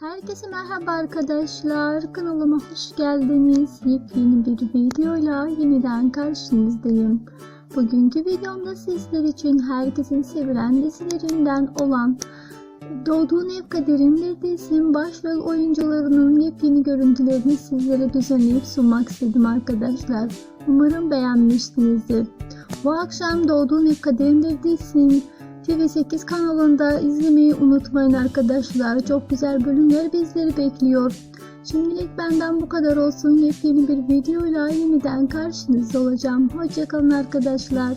Herkese merhaba arkadaşlar. Kanalıma hoş geldiniz. Yepyeni bir videoyla yeniden karşınızdayım. Bugünkü videomda sizler için herkesin sevilen dizilerinden olan Doğduğun Ev Kaderindir dizinin başrol oyuncularının yepyeni görüntülerini sizlere düzenleyip sunmak istedim arkadaşlar. Umarım beğenmişsinizdir. Bu akşam Doğduğun Ev Kaderindir dizisinin TV8 kanalında izlemeyi unutmayın arkadaşlar. Çok güzel bölümler bizleri bekliyor. Şimdilik benden bu kadar olsun. Yepyeni bir videoyla yeniden karşınızda olacağım. Hoşçakalın arkadaşlar.